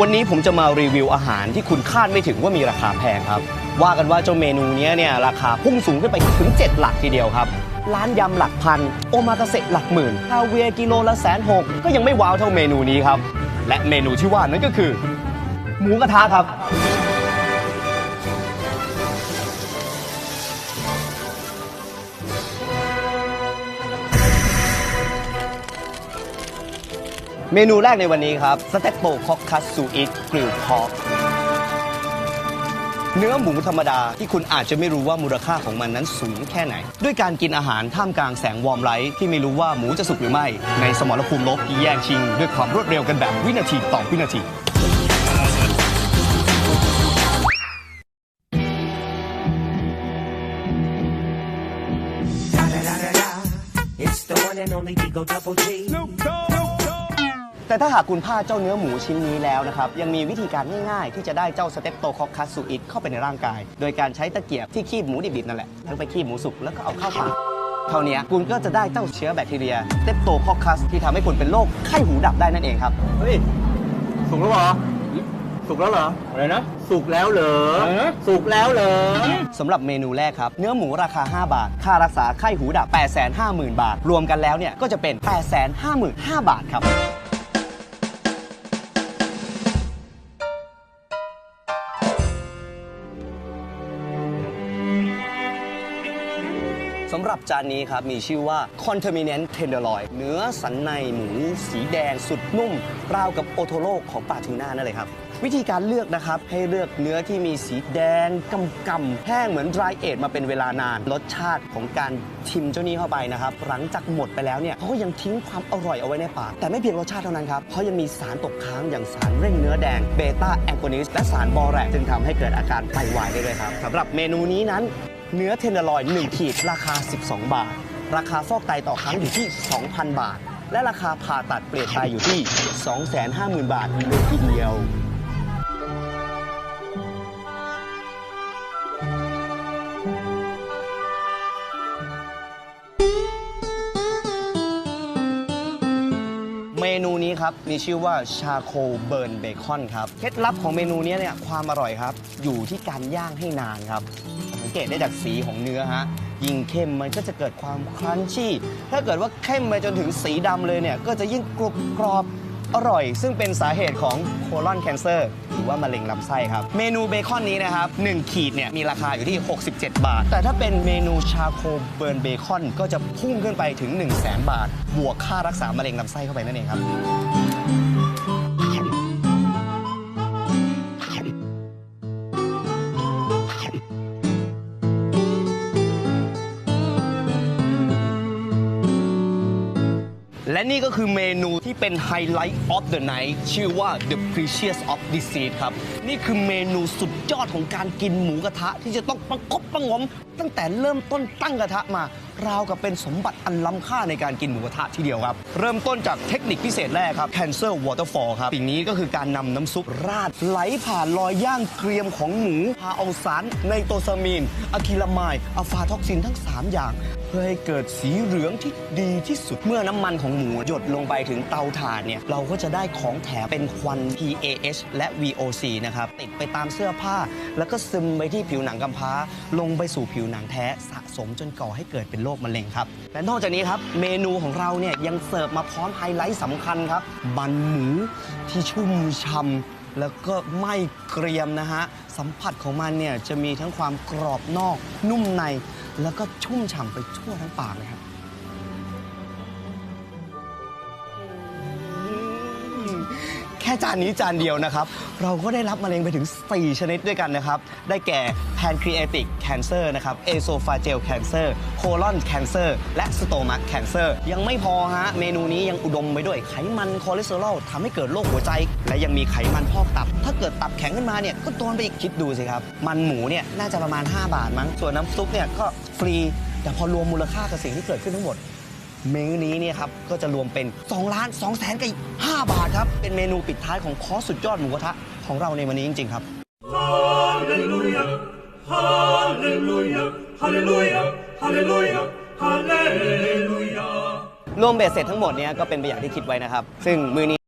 วันนี้ผมจะมารีวิวอาหารที่คุณคาดไม่ถึงว่ามีราคาแพงครับ ว่ากันว่าเจ้าเมนูนี้เนี่ยราคาพุ่งสูงขึ้นไปถึง 7 หลักทีเดียวครับ ร้านยำหลักพัน โอมากาเสะหลักหมื่นคาเวียกิโลละแสนหกก็ยังไม่ว้าวเท่าเมนูนี้ครับ และเมนูที่ว่านั้นก็คือ หมูกระทะครับ เมนูแรกในวันนี้ครับสเต็กโปคอกคัสซูอิทกริลพอกเนื้อหมูธรรมดาที่คุณอาจจะไม่รู้ว่ามูลค่าของมันนั้นสูงแค่ไหน ด้วยการกินอาหารท่ามกลางแสงวอร์มไลท์ที่ไม่รู้ว่าหมูจะสุกหรือไม่ ในสมรภูมิลบที่แย่งชิง ด้วยความรวดเร็วกันแบบวินาทีต่อวินาที It's the one and only Digo Double G. แต่ถ้าหากคุณพลาดเจ้าเนื้อหมูชิ้นนี้แล้วนะครับ ยังมีวิธีการง่ายๆ ที่จะได้เจ้าสเต็ปโตคอกคัสซูอิทเข้าไปในร่างกาย โดยการใช้ตะเกียบที่คีบหมูดิบๆนั่นแหละทั้งไปคีบหมูสุกแล้วก็เอาเข้าปากเท่านี้คุณก็จะได้เจ้าเชื้อแบคทีเรียสเต็ปโตคอกคัสที่ทำให้คุณเป็นโรคไข้หูดับได้นั่นเองครับเฮ้ยสุกแล้วเหรอสุกแล้วเหรอ อะไรนะ สุกแล้วเหรอ สุกแล้วเหรอสำหรับเมนูแรกครับ เนื้อหมูราคา 5 บาท ค่ารักษาไข้หูดับ 850,000 บาท รวมกันแล้วเนี่ย ก็จะเป็น 855,000 บาทครับ สำหรับจานนี้ครับ มีชื่อว่า Contaminant Tenderloin เนื้อสันในหมูสีแดงสุดนุ่ม ราวกับโอโทโร่ของปลาทูน่านั่นเลยครับ วิธีการเลือกนะครับ ให้เลือกเนื้อที่มีสีแดงกำกำๆแห้งเหมือน dry age มาเป็นเวลานาน รสชาติของการชิมเจ้านี้เข้าไปนะครับ หลังจากหมดไปแล้วเนี่ยเขาก็ยังทิ้งความอร่อยเอาไว้ในปาก แต่ไม่เพียงรสชาติเท่านั้นครับเพราะยังมีสารตกค้างอย่างสารเร่งเนื้อแดงเบต้าแองโกนิสและสารบอแรกจึงทำให้เกิดอาการไตวายได้เลยครับสำหรับเมนูนี้นั้น เนื้อเทนเดอร์ลอย 1 ขีด ราคา 12 บาท ราคาฟอกไตต่อครั้งอยู่ที่ 2,000 บาท และราคาผ่าตัดเปลี่ยนไตอยู่ที่ 250,000 บาทเลยทีเดียว ครับ มีชื่อว่าชาโคเบิร์นเบคอนครับ เคล็ดลับของเมนูนี้เนี่ยความอร่อยครับ อยู่ที่การย่างให้นานครับ สังเกตได้จากสีของเนื้อฮะ ยิ่งเข้มมันก็จะเกิดความครันชี่ ถ้าเกิดว่าเข้มไปจนถึงสีดำเลยเนี่ย ก็จะยิ่งกรุบกรอบอร่อย ซึ่งเป็นสาเหตุของโคลอนแคนเซอร์ รือว่ามะเร็งลำไส้ครับ เมนูเบคอนนี้นะครับ1ขีดเนี่ยมีราคาอยู่ที่ 67 บาท แต่ถ้าเป็นเมนูชาโคเบิร์นเบคอนก็จะพุ่งขึ้นไปถึง 1 0 0 0 0แบาท บวกค่ารักษามะเร็งลำไส้เข้าไปนั่นเองครับ และนี่ก็คือเมนูที่เป็นไฮไลท์ of the night ชื่อว่า the precious of disease ครับ นี่คือเมนูสุดยอดของการกินหมูกระทะ ที่จะต้องประกบประงม ตั้งแต่เริ่มต้นตั้งกระทะมาราวกับเป็นสมบัติอันล้ำค่าในการกินหมูกระทะทีเดียวครับ เริ่มต้นจากเทคนิคพิเศษแรกครับ cancer waterfall ครับสิ่งนี้ก็คือการนำน้ำซุปราดไหลผ่านรอยย่างเกรียมของหมูพาเอาสารไนโตซามีนอะคิลามายอะฟาท็อกซินทั้ง 3 อย่าง พื่อให้เกิดสีเหลืองที่ดีที่สุดเมื่อน้ำมันของหมูหยดลงไปถึงเตาถ่านเนี่ยเราก็จะได้ของแถมเป็นควัน PAH และ VOC นะครับติดไปตามเสื้อผ้า แล้วก็ซึมไปที่ผิวหนังกำพร้า ลงไปสู่ผิวหนังแท้สะสมจนก่อให้เกิดเป็นโรคมะเร็งครับและนอกจากนี้ครับเมนูของเราเนี่ยยังเสิร์ฟมาพร้อมไฮไลท์สำคัญครับมันหมูที่ชุ่มช่ำแล้วก็ไม่เกรียมนะฮะ สัมผัสของมันเนี่ยจะมีทั้งความกรอบนอกนุ่มใน แล้วก็ชุ่มฉ่ำไปทั่วทั้งปากเลยครับ จานนี้จานเดียวนะครับ เราก็ได้รับมะเร็งไปถึง 4 ชนิดด้วยกันนะครับ ได้แก่ pancreatic cancer นะครับ esophageal cancer colon cancer และ stomach cancer ยังไม่พอฮะ เมนูนี้ยังอุดมไปด้วยไขมันคอเลสเตอรอลทำให้เกิดโรคหัวใจ และยังมีไขมันพอกตับ ถ้าเกิดตับแข็งขึ้นมาเนี่ยก็โดนไปอีกคิดดูสิครับ มันหมูเนี่ยน่าจะประมาณ 5 บาทมั้ง ส่วนน้ำซุปเนี่ยก็ฟรี แต่พอรวมมูลค่ากับสิ่งที่เกิดขึ้นทั้งหมด มนูนี้เนี่ยครับก็จะรวมเป็น2ล้าน2แสนกับอีก5บาทครับ เป็นเมนูปิดท้ายของคอร์สสุดยอดหมูกระทะของเราในวันนี้จริง ๆ ครับ Hallelujah, hallelujah, hallelujah, hallelujah, hallelujah. รวมเบ็ดเสร็จทั้งหมดเนี่ยก็เป็นไปอย่างที่คิดไว้นะครับ ซึ่งมือนี้